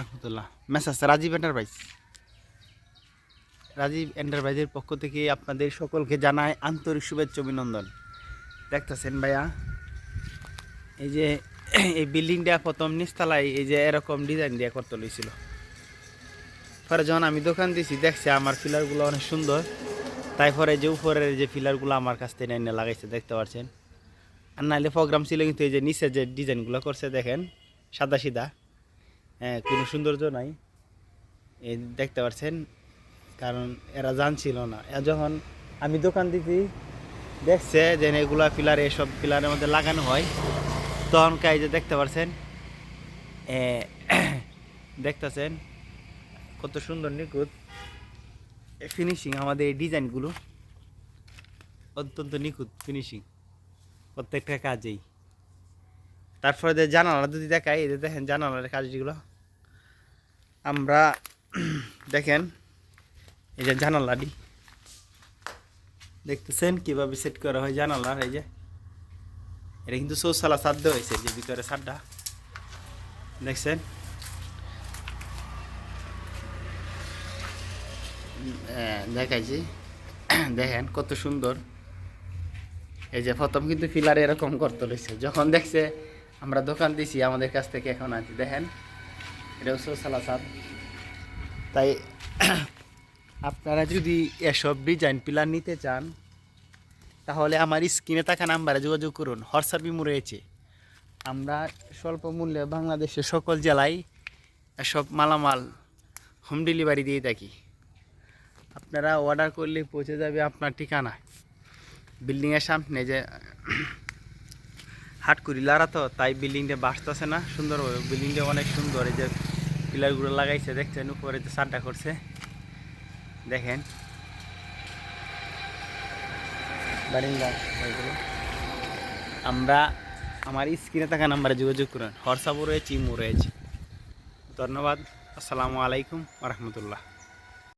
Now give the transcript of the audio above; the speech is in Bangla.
রহমতুল্লাহ। মেসাজ রাজীব এন্টারপ্রাইজ রাজীব এন্টারপ্রাইজের পক্ষ থেকে আপনাদের সকলকে জানায় আন্তরিক শুভেচ্ছা অভিনন্দন। দেখতেছেন ভাইয়া, এই যে এই বিল্ডিংটা প্রথম নিচতলায় এই যে এরকম ডিজাইন দিয়ে করতে লইছিল। পরে যখন আমি দোকান দিয়েছি দেখছি আমার ফিলারগুলো অনেক সুন্দর। তারপরে যে উপরের যে ফিলারগুলো আমার কাছ থেকে এনে লাগাইছে, দেখতে পাচ্ছেন আর নাহলে প্রোগ্রাম ছিল কিন্তু এই যে নিচে যে ডিজাইনগুলো করছে, দেখেন, সাদা সিধা। হ্যাঁ কোনো সৌন্দর্য নাই। এই দেখতে পাচ্ছেন, কারণ এরা জানছিল না। যখন আমি দোকান দিতে দেখছে যে এগুলা পিলার, এসব পিলারের মধ্যে লাগানো হয়। তখন কাই যে দেখতে পাচ্ছেন দেখতেছেন, কত সুন্দর নিখুঁত ফিনিশিং আমাদের এই ডিজাইনগুলো অত্যন্ত নিখুঁত ফিনিশিং প্রত্যেকটা কাজেই। তারপরে যে জানালা যদি দেখাই, এই দেখেন জানালার কাজগুলো। আমরা দেখেন এই যে জানালাটি দেখতেছেন কীভাবে সেট করা হয় জানালার এই যে এটা কিন্তু চৌসালা সাধ্য হয়েছে যে ভিতরে সারটা। দেখছেন? উম, দেখাইছি। দেখেন কত সুন্দর। এই যে প্রথম কিন্তু ফিলার এরকম করতে রয়েছে। যখন দেখছে আমরা দোকান দিছি আমাদের কাছ থেকে এখন আছি দেখেন এটা হচ্ছে সালাসাদ তাই আপনারা যদি এসব ডিজাইন পিলার নিতে চান, তাহলে আমার স্ক্রিনে থাকা নাম্বারে যোগাযোগ করুন। হোয়াটসঅ্যাপই রয়েছে। আমরা স্বল্প মূল্যে বাংলাদেশের সকল জেলায় এসব মালামাল হোম ডেলিভারি দিয়ে থাকি। আপনারা অর্ডার করলে পৌঁছে যাবে আপনার ঠিকানায় বিল্ডিংয়ের সামনে যে হাট করি লারা তো, তাই বিল্ডিংটা বাসতেছে না। সুন্দরভাবে বিল্ডিংটা অনেক সুন্দর, এই যে পিলারগুলো লাগাইছে, দেখছেন, উপরে যে সাদা করছে। দেখেন। আমরা আমার স্ক্রিনে থাকা নাম্বারে যোগাযোগ করুন। হোয়াটসঅ্যাপও রয়েছে ইমো রয়েছে। ধন্যবাদ। আসসালামু আলাইকুম রহমতুল্লাহ।